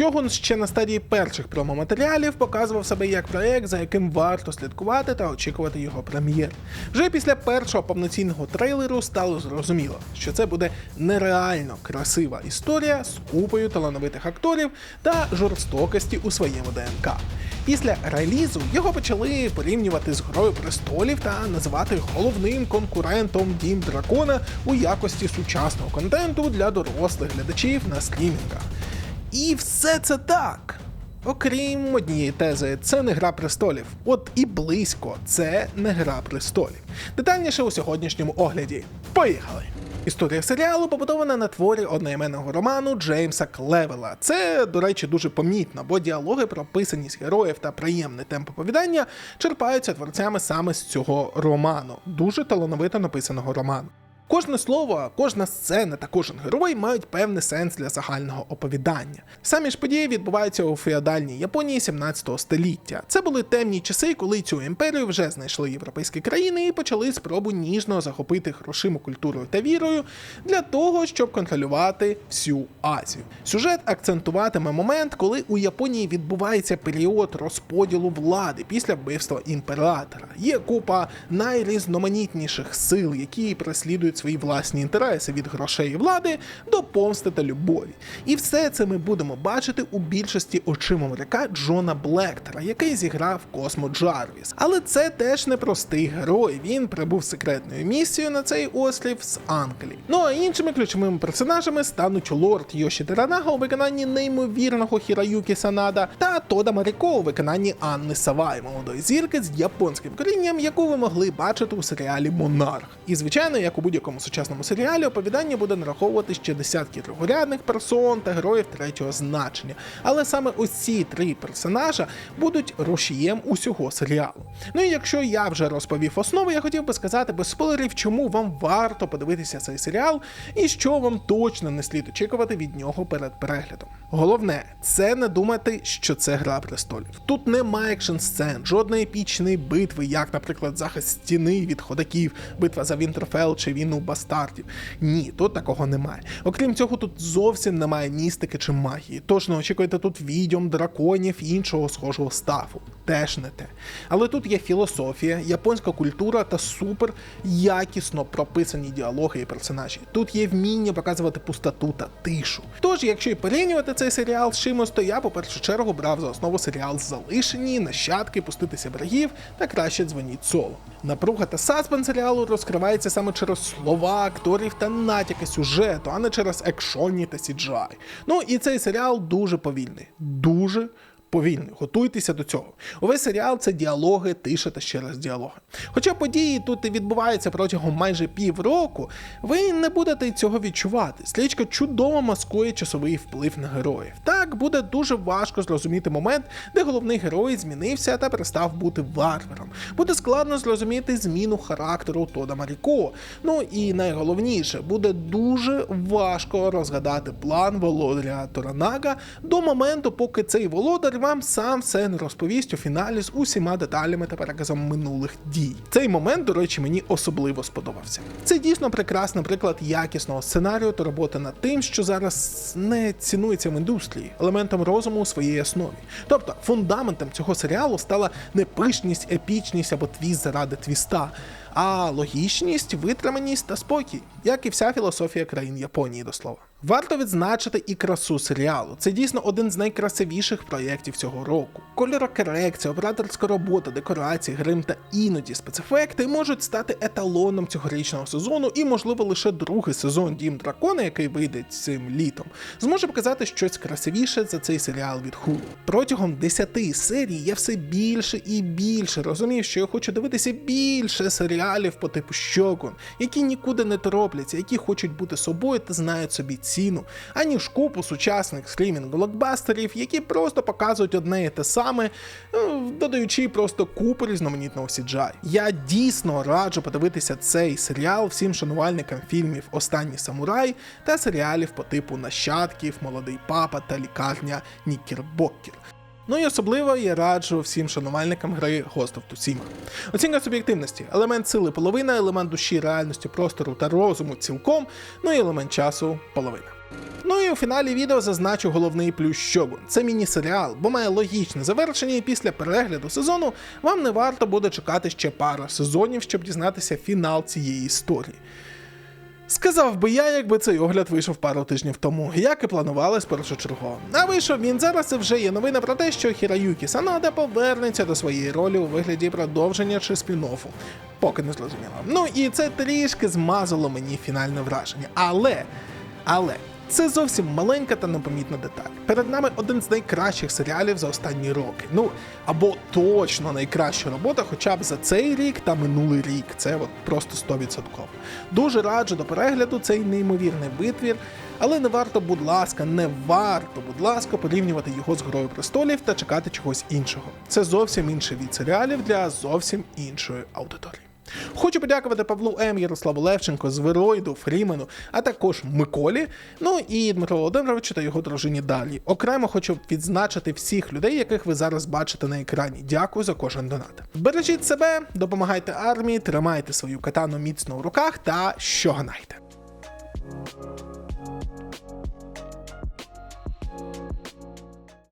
Щогун ще на стадії перших промо-матеріалів показував себе як проект, за яким варто слідкувати та очікувати його прем'єр. Вже після першого повноцінного трейлеру стало зрозуміло, що це буде нереально красива історія з купою талановитих акторів та жорстокості у своєму ДНК. Після релізу його почали порівнювати з Грою престолів та називати головним конкурентом Дім Дракона у якості сучасного контенту для дорослих глядачів на стрімінгах. І все це так. Окрім однієї тези, це не гра престолів. От і близько, це не гра престолів. Детальніше у сьогоднішньому огляді. Поїхали! Історія серіалу побудована на творі одноіменного роману Джеймса Клевела. Це, до речі, дуже помітно, бо діалоги про писаність героїв та приємний темп оповідання черпаються творцями саме з цього роману, дуже талановито написаного роману. Кожне слово, кожна сцена та кожен герой мають певний сенс для загального оповідання. Самі ж події відбуваються у феодальній Японії 17 століття. Це були темні часи, коли цю імперію вже знайшли європейські країни і почали спробу ніжно захопити грошиму культурою та вірою для того, щоб контролювати всю Азію. Сюжет акцентуватиме момент, коли у Японії відбувається період розподілу влади після вбивства імператора. Є купа найрізноманітніших сил, які переслідують свої власні інтереси від грошей і влади до помсти та любові. І все це ми будемо бачити у більшості очима моряка Джона Блектера, який зіграв Космо Джарвіс. Але це теж не простий герой. Він прибув секретною місією на цей острів з Англії. Ну а іншими ключовими персонажами стануть лорд Йоші Теранага у виконанні неймовірного Хіраюкі Санада та Тода Маріко у виконанні Анни Савай, молодої зірки з японським корінням, яку ви могли бачити у серіалі Монарх. І звичайно, як у будь-якому будь-якому сучасному серіалі оповідання буде нараховувати ще десятки другорядних персон та героїв третього значення. Але саме ось ці три персонажа будуть рушієм усього серіалу. Ну і якщо я вже розповів основу, я хотів би сказати без спойлерів, чому вам варто подивитися цей серіал і що вам точно не слід очікувати від нього перед переглядом. Головне, це не думати, що це гра престолів. Тут немає екшн сцен, жодної епічної битви, як, наприклад, захист стіни від ходаків, битва за Вінтерфелл чи війну бастардів. Ні, тут такого немає. Окрім цього, тут зовсім немає містики чи магії. Тож не очікуйте тут відьом, драконів і іншого схожого стафу. Теж не те. Але тут є філософія, японська культура та супер якісно прописані діалоги і персонажі. Тут є вміння показувати пустоту та тишу. Тож, якщо і порівнювати цей серіал з чимось, то я по першу чергу брав за основу серіал Залишені, нащадки, пуститися берегів та краще дзвоніть соло. Напруга та саспен серіалу розкривається саме через слова, акторів та натяки сюжету, а не через екшонні та сіджай. Ну і цей серіал дуже повільний. Дуже повільний. Готуйтеся до цього. Увесь серіал це діалоги, тиша та ще раз діалоги. Хоча події тут і відбуваються протягом майже півроку, ви не будете цього відчувати. Слідчка чудово маскує часовий вплив на героїв. Так буде дуже важко зрозуміти момент, де головний герой змінився та перестав бути варваром. Буде складно зрозуміти зміну характеру Тода Маріко. Ну і найголовніше, буде дуже важко розгадати план володаря Торанага до моменту, поки цей володар вам сам все не розповість у фіналі з усіма деталями та переказом минулих дій. Цей момент, до речі, мені особливо сподобався. Це дійсно прекрасний приклад якісного сценарію та роботи над тим, що зараз не цінується в індустрії, елементом розуму у своїй основі. Тобто фундаментом цього серіалу стала не пишність, епічність або твіст заради твіста. А логічність, витриманість та спокій, як і вся філософія країн Японії до слова. Варто відзначити і красу серіалу. Це дійсно один з найкрасивіших проєктів цього року. Кольорокорекція, операторська робота, декорації, грим та іноді спецефекти можуть стати еталоном цьогорічного сезону, і, можливо, лише другий сезон Дім Дракона, який вийде цим літом, зможе показати щось красивіше за цей серіал від Hulu. Протягом 10 серій я все більше і більше розумів, що я хочу дивитися більше серіалів по типу Щогун, які нікуди не торопляться, які хочуть бути собою та знають собі ціну, аніж купу сучасних стрімінг блокбастерів, які просто показують одне і те саме, ну, додаючи просто купу різноманітного CGI. Я дійсно раджу подивитися цей серіал всім шанувальникам фільмів Останній самурай та серіалів по типу Нащадків, Молодий папа та лікарня Нікербокер. Ну і особливо я раджу всім шанувальникам гри Ghost of. Оцінка суб'єктивності, елемент сили половина, елемент душі, реальності, простору та розуму цілком, ну і елемент часу половина. Ну і у фіналі відео зазначу головний плюс Shogun. Це міні-серіал, бо має логічне завершення, і після перегляду сезону вам не варто буде чекати ще пару сезонів, щоб дізнатися фінал цієї історії. Сказав би я, якби цей огляд вийшов пару тижнів тому, як і планувалось першочергово. А вийшов він зараз і вже є новина про те, що Хіраюкі Санада повернеться до своєї ролі у вигляді продовження чи спін-оффу. Поки не зрозуміло. Ну і це трішки змазало мені фінальне враження. Але, але. Це зовсім маленька та непомітна деталь. Перед нами один з найкращих серіалів за останні роки. Ну або точно найкраща робота, хоча б за цей рік та минулий рік. Це от просто 100%. Дуже раджу до перегляду цей неймовірний витвір, але не варто, будь ласка, не варто, будь ласка, порівнювати його з Грою престолів та чекати чогось іншого. Це зовсім інший від серіалів для зовсім іншої аудиторії. Хочу подякувати Павлу М, Ярославу Левченко, Звероїду, Фрімену, а також Миколі, ну і Дмитро Володимировичу та його дружині Далі. Окремо хочу відзначити всіх людей, яких ви зараз бачите на екрані. Дякую за кожен донат. Бережіть себе, допомагайте армії, тримайте свою катану міцно в руках та щоганайте.